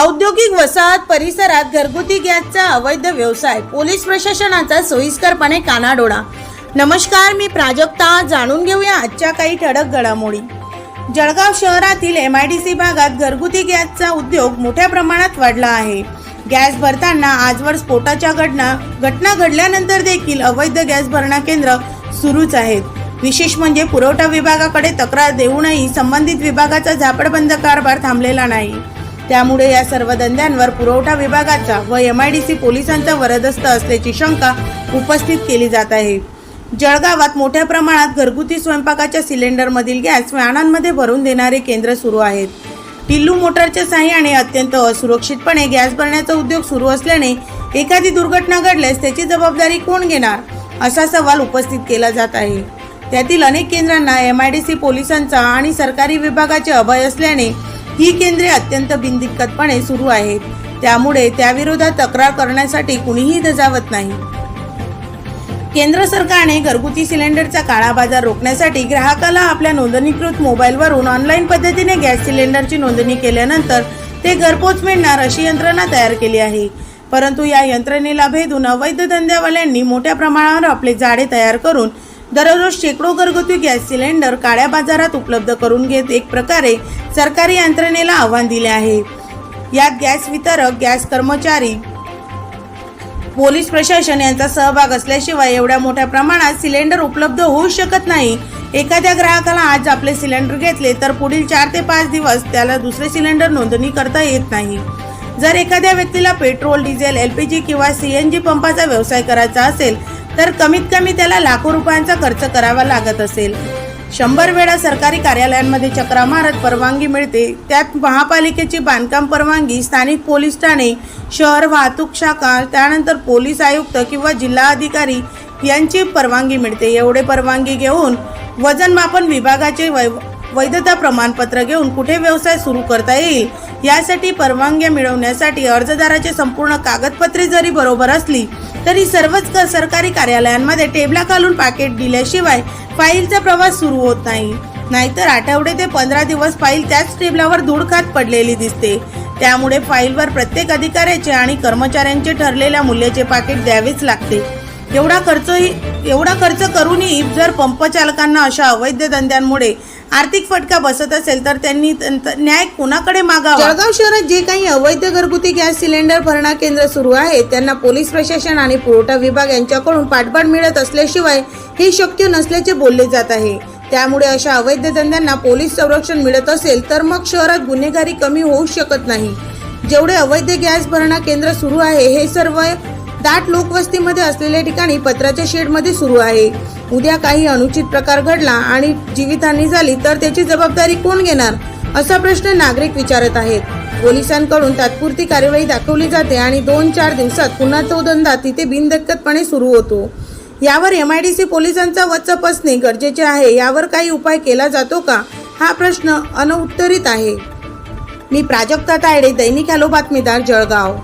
औद्योगिक वसाहत परिसरात घरगुती गॅसचा अवैध व्यवसाय पोलीस प्रशासनाचा सोयीस्करपणे कानाडोळा. नमस्कार मी प्राजक्ता. जाणून घेऊया आजच्या काही ठळक घडामोडी. जळगाव शहरातील एम आय डी सी भागात घरगुती गॅसचा उद्योग मोठ्या प्रमाणात वाढला आहे. गॅस भरताना आजवर स्फोटाच्या घटना घटना घडल्यानंतर देखील अवैध गॅस भरणा केंद्र सुरूच आहेत. विशेष म्हणजे पुरवठा विभागाकडे तक्रार देऊनही संबंधित विभागाचा झापडबंद कारभार थांबलेला नाही. त्यामुळे या सर्व धंद्यांवर पुरवठा विभागाचा व एम आय डी सी पोलिसांचा वरदस्त असल्याची शंका उपस्थित केली जात आहे. जळगावात मोठ्या प्रमाणात घरगुती स्वयंपाकाच्या सिलेंडरमधील गॅस वाहनांमध्ये भरून देणारे केंद्र सुरू आहेत. टिल्लू मोटरच्या साह्याने अत्यंत असुरक्षितपणे गॅस भरण्याचा उद्योग सुरू असल्याने एखादी दुर्घटना घडल्यास त्याची जबाबदारी कोण घेणार असा सवाल उपस्थित केला जात आहे. त्यातील अनेक केंद्रांना एम आय डी सी पोलिसांचा आणि सरकारी विभागाचे अभय असल्याने ही केंद्रे अत्यंत बिनदिक्कतपणे सुरू आहेत. त्यामुळे त्याविरोधात तक्रार करण्यासाठी कुणीही धजावत नाही. केंद्र सरकारने घरगुती सिलेंडरचा काळा बाजार रोखण्यासाठी ग्राहकाला आपल्या नोंदणीकृत मोबाईलवरून ऑनलाईन पद्धतीने गॅस सिलेंडरची नोंदणी केल्यानंतर ते घरपोच मिळणार अशी यंत्रणा तयार केली आहे. परंतु या यंत्रणेला भेदून अवैध धंद्यावाल्यांनी मोठ्या प्रमाणावर आपले जाळे तयार करून दररोज शेकडो घरगुती गॅस सिलेंडर काळ्या बाजारात उपलब्ध करून घेत एक प्रकारे सरकारी यंत्रणेला आव्हान दिले आहे. यात गॅस वितरक गॅस कर्मचारी पोलीस प्रशासन यांचा सहभाग असल्याशिवाय एवढ्या मोठ्या प्रमाणात सिलेंडर उपलब्ध होऊ शकत नाही. एखाद्या ग्राहकाला आज आपले सिलेंडर घेतले तर पुढील चार ते पाच दिवस त्याला दुसरे सिलेंडर नोंदणी करता येत नाही. जर एखाद्या व्यक्तीला petrol diesel L P G किंवा सी एन जी पंपाचा व्यवसाय करायचा असेल तर कमीत कमी त्याला लाखो रुपयांचा खर्च करावा लागत असेल. शंभर वेळा सरकारी कार्यालयांमध्ये चक्रा मारत परवानगी मिळते त्यात महापालिकेची बांधकाम परवानगी स्थानिक पोलीस ठाणे शहर वाहतूक शाखा त्यानंतर पोलीस आयुक्त किंवा जिल्हा अधिकारी यांची परवानगी मिळते. एवढे परवानगी घेऊन वजनमापन विभागाचे वै वैधता प्रमाणपत्र घेऊन कुठे व्यवसाय सुरू करता येईल यासाठी परवानग्या मिळवण्यासाठी अर्जदाराचे संपूर्ण कागदपत्रे जरी बरोबर असली तरी सर्वच क- सरकारी कार्यालयांमध्ये टेबला घालून पाकिट दिल्याशिवाय फाईलचा प्रवास सुरू होत नाही. नाहीतर आठवडे ते पंधरा दिवस फाईल त्याच टेबलावर धूळ खात पडलेली दिसते. त्यामुळे फाईलवर प्रत्येक अधिकाऱ्याचे आणि कर्मचाऱ्यांचे ठरलेल्या मूल्याचे पाकिट द्यावेच लागते. एवढा खर्चही एवढा खर्च करूनही जर पंप चालकांना अशा अवैध धंद्यांमुळे आर्थिक फटका बसत असेल तर त्यांनी न्याय कुणाकडे मागावा? जळगाव शहरात जे काही अवैध घरगुती गॅस सिलेंडर भरणा केंद्र सुरू आहे त्यांना पोलीस प्रशासन आणि पुरवठा विभाग यांच्याकडून पाठबळ मिळत असल्याशिवाय हे शक्य नसल्याचे बोलले जात आहे. त्यामुळे अशा अवैध धंद्यांना पोलीस संरक्षण मिळत असेल तर मग शहरात गुन्हेगारी कमी होऊ शकत नाही. जेवढे अवैध गॅस भरणा केंद्र सुरू आहे हे सर्व दाट लोकवस्तीमध्ये असलेल्या ठिकाणी पत्राच्या शेडमध्ये सुरू आहे. उद्या काही अनुचित प्रकार घडला आणि जीवितहानी झाली तर त्याची जबाबदारी कोण घेणार? असा प्रश्न नागरिक विचारत आहेत. पोलिसांकडून तात्पुरती कार्यवाही दाखवली जाते आणि दोन चार दिवसात पुन्हा तो धंदा तिथे बिनदक्कतपणे सुरू होतो. यावर एम आय डी सी पोलिसांचा वचप असणे गरजेचे आहे. यावर काही उपाय केला जातो का? हा प्रश्न अनउत्तरित आहे. मी प्राजक्ता तायडे दैनिक हॅलो बातमीदार जळगाव.